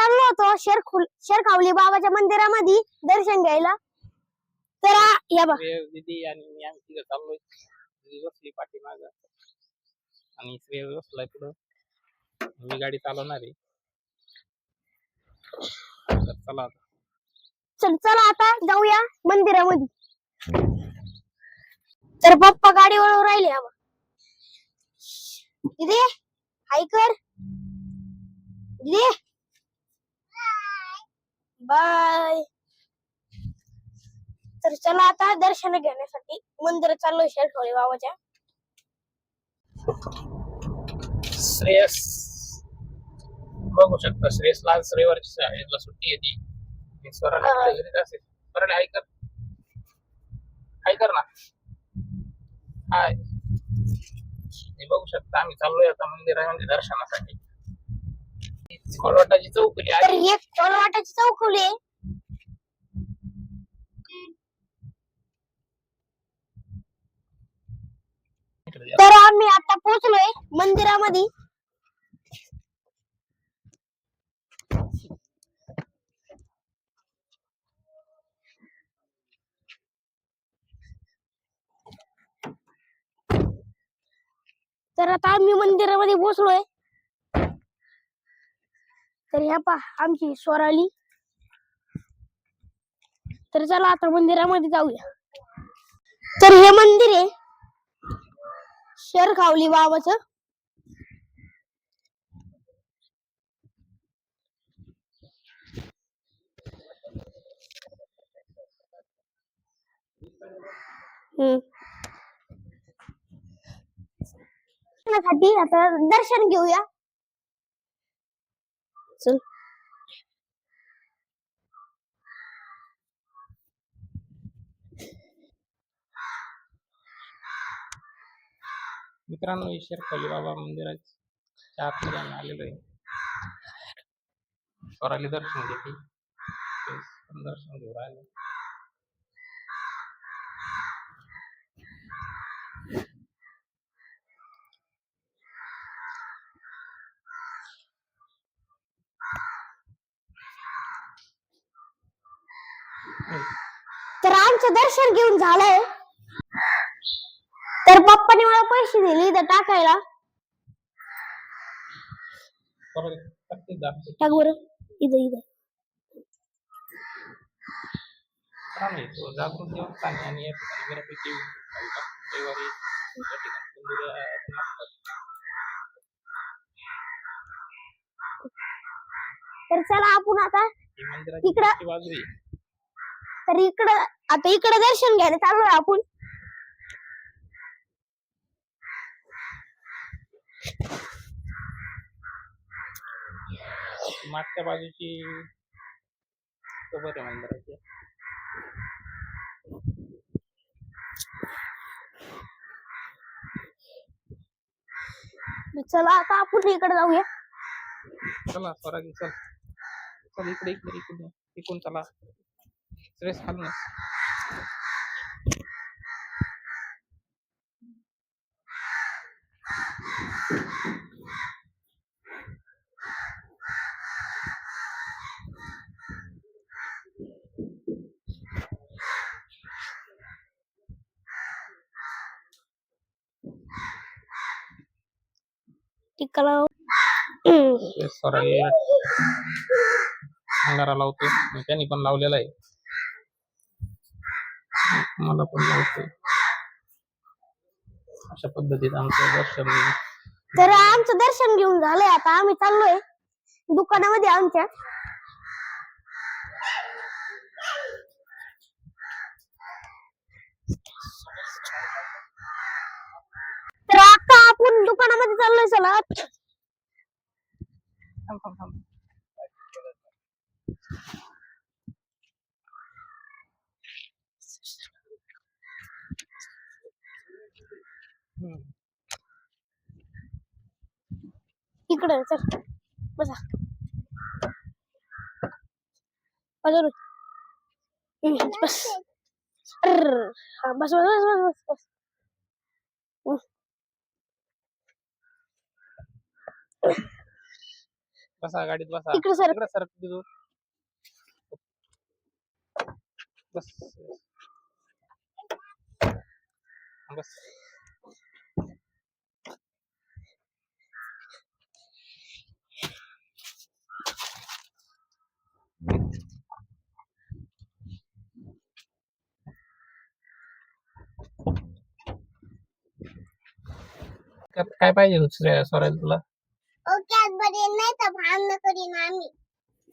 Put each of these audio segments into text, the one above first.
चाललो होतो शेर शेरखावली बाबाच्या मंदिरामध्ये दर्शन घ्यायला. तर या बा श्रेय दिदी आणि मी आम्ही तिघं चाललोय. दिदी बसली पाठीमाग. आणि श्रेय बसलाय पुढं. मी गाडी चालवणार आहे. तर चला आता. चल चला आता जाऊया मंदिरामध्ये. तर पप्पा गाडीवर राहिले हा बा. दिदी हाय कर. दिदी बाय. तर चला आता दर्शन घेण्यासाठी मंदिरात चाललोय शेरखावली बाबाच्या. श्रेयस. बघू शकता श्रेयसला आज रविवारची शाळेला सुट्टी येते स्वराला असेल. स्वराला हाय कर. हाय कर ना. हाय. बघू शकता आम्ही चाललोय आता मंदिरामध्ये दर्शनासाठी. कोलवाटाची चौकली तर आली हे कोलवाटाची चौकली आहे. इकडे या. तर आम्ही आता पोहोचलोय मंदिरामध्ये तर आता आम्ही मंदिरामध्ये पोहोचलोय तर ह्या पहा आमची स्वराली तर चला आता मंदिरामध्ये जाऊया. तर हे मंदिर आहे शेरखावली बाबाचं हम्म. आता दर्शन घेऊया. चल मित्रांनो ईश्वर खोली बाबा मंदिराच्या आतमध्ये आम्ही आलेलो आहे. स्वराली दर्शन घेते दर्शन घेऊन राहिले. तर आमचं दर्शन घेऊन झालंय. तर पप्पाने मला पैसे दिले इथं टाकायला. टाक बरं. इथं इथं. तर चला आपण आता ही मंदिराची इकडं- मागची बाजू आहे तर इकडं आता इकडं दर्शन घ्यायला चाललोय आपण. मागच्या बाजूची आहे मंदिराची. चला आता आपण इकडे जाऊया. चला स्वराली चल. चल इकडे इकडे इकडे. इकडून चला. श्रेस खाल ना तिकडं श्रेस स्वराली अंगारा लावतो आणि त्यांनी पण लावलेला आहे मला पण लावतो अशा पद्धतीत आमचं दर्शन. तर आमचं दर्शन घेऊन झालंय आता. आम्ही चाललोय दुकानामध्ये आमच्या. तर आता आपण दुकानामध्ये चाललोय चला इकडे चल. बसा. अजून बस. हा, बस बस बस बस बस बस. गाडीत बसा. इकडे सर. इकडे सर तिथून बस. बस. काय- काय पाहिजे दुसऱ्या स्वराज तुला? कॅडबरी नाही तर भांडण करीन आम्ही.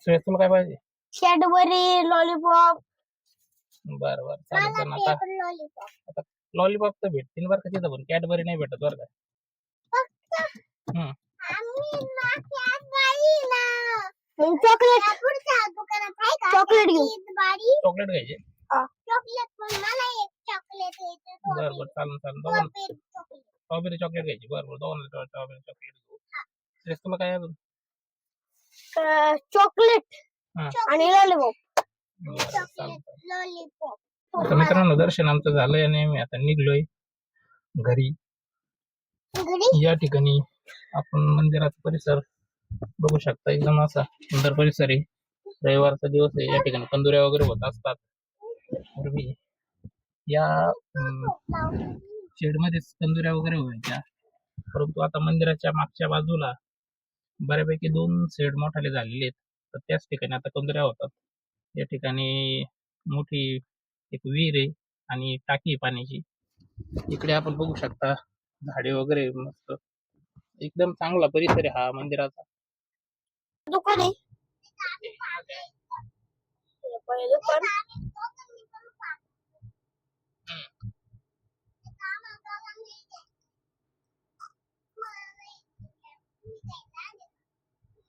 सुरेश तुला काय पाहिजे? कॅडबरी लॉलीपॉप बरं बरं चालेल पण आता लॉलीपॉप लॉलीपॉप तर भेटतील बरं का तिथं पण. कॅडबरी नाही भेटत बरं का? हम्म. चॉकलेट चॉकलेट घेऊ. चॉकलेट घ्यायचे? चॉकलेट पण मला एक चॉकलेट बरं बरं चालेल चालेल दोघांना स्ट्रॉबेरी चॉकलेट घ्यायची. बरं बरं. दोघांना स्ट्रॉबेरी चॉकलेट घेऊ. सुरेश तुला काय अजून? चॉकलेट. आणि लॉलीपॉप तर मित्रांनो दर्शन आमचं झालंय आणि आम्ही आता निघलोय घरी. या ठिकाणी आपण मंदिराचा परिसर बघू शकता. एकदम असा सुंदर परिसर आहे. रविवारचा दिवस आहे. या ठिकाणी कंदुऱ्या वगैरे होत असतात. पूर्वी या शेडमध्ये कंदुऱ्या वगैरे व्हायच्या. परंतु आता मंदिराच्या मागच्या बाजूला बऱ्यापैकी दोन शेड मोठाले झालेले आहेत. तर त्याच ठिकाणी आता कंदुऱ्या होतात. या ठिकाणी मोठी एक विहीर आहे आणि टाकी आहे पाण्याची. इकडे आपण बघू शकता झाडे वगैरे मस्त. एकदम चांगला परिसर आहे हा मंदिराचा. दुकान आहे. दुकान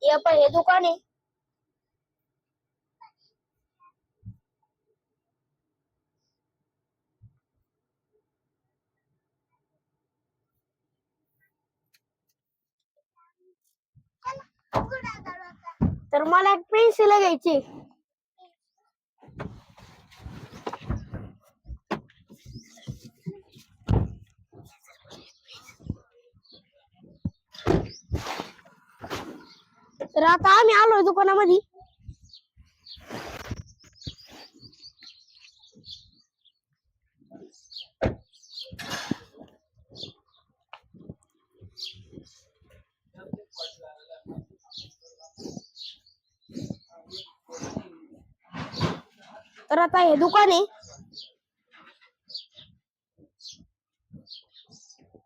हे पहिले दुकान आहे. तर मला एक पेन्सिल घ्यायची तर आता आम्ही आलोय दुकानामध्ये. तर आता हे दुकान आहे.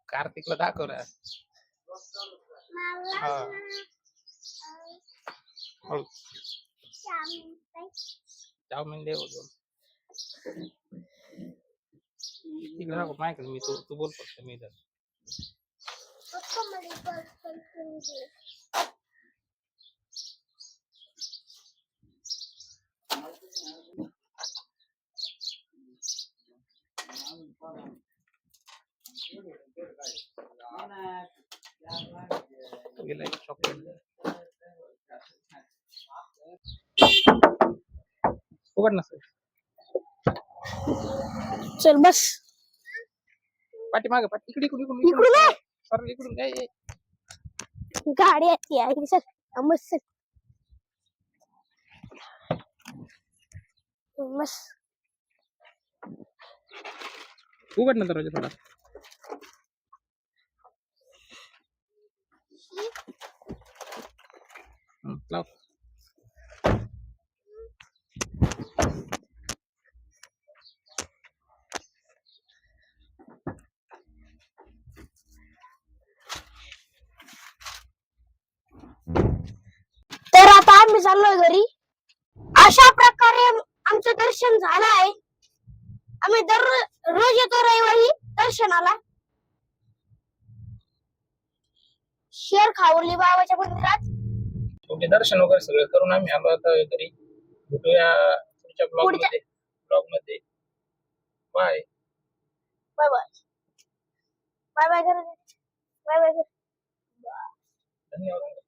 कार्तिकला दाखव ना. हा. हो. चाऊमिन दे बोलून तिकडे दाखव माहिती मी तू तू बोल फक्त मी इथं. गेला एक चॉकलेट उघड ना चल बस. पाठी मागे पाठी. इकडे इकडे इकडून इकडून. सर इकडून काय. गाडी येते आहे सर सर बस. उघड ना दरवाजा थोडा हं, लाव तर आता आम्ही चाललोय घरी. अशा प्रकारे आमचं दर्शन झालं आहे. आम्ही दर रोज येतो रविवारी दर्शनाला. शेर खावली बाबाच्या मंदिरात. तुमचे दर्शन वगैरे सगळं करून आम्ही आलो आता घरी. भेटूया पुढच्या ब्लॉग पुढच्या- मध्ये. ब्लॉगमध्ये. Bye bye bye bye bye bye bye धन्यवाद.